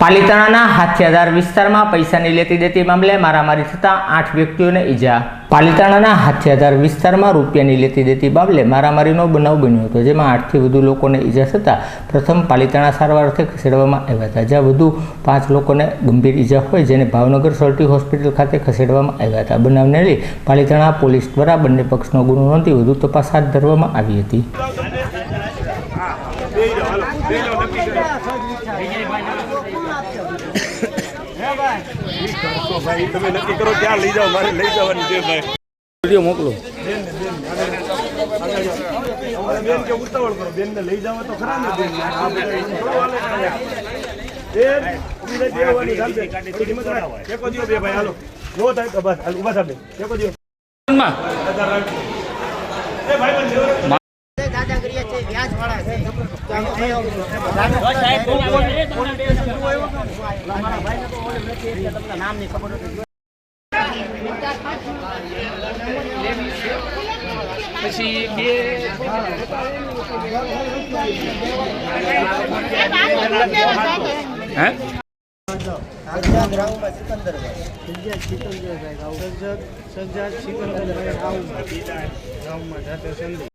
પાલિતાણાના હાથિયાદાર વિસ્તારમાં પૈસાની લેતી દેતી મામલે મારામારી થતાં આઠ વ્યક્તિઓને ઈજા. પાલિતાણાના હાથિયાદાર વિસ્તારમાં રૂપિયાની લેતી દેતી મામલે મારામારીનો બનાવ બન્યો હતો, જેમાં આઠથી વધુ લોકોને ઈજા થતાં પ્રથમ પાલિતાણા સારવાર અર્થે ખસેડવામાં આવ્યા હતા. જ્યાં વધુ પાંચ લોકોને ગંભીર ઈજા હોય જેને ભાવનગર સર્ટી હોસ્પિટલ ખાતે ખસેડવામાં આવ્યા હતા. બનાવને લઈ પાલિતાણા પોલીસ દ્વારા બંને પક્ષનો ગુનો નોંધી વધુ તપાસ હાથ ધરવામાં આવી હતી. ભાઈ તમે નક્કી કરો ક્યાં લઈ જાઓ મારે લઈ જવાની છે ભાઈ. વીડિયો મોકલો બેન કે ઉતાવળ કરો બેન ને લઈ જાવ તો ખરા ને બેન ભાઈ હાલો છે વ્યાજ વાળા છે. નામની ખબર પછી બે હે? સિકંદરભાઈ સજ્જદ ગામમાં ગામમાં જાતે સંધી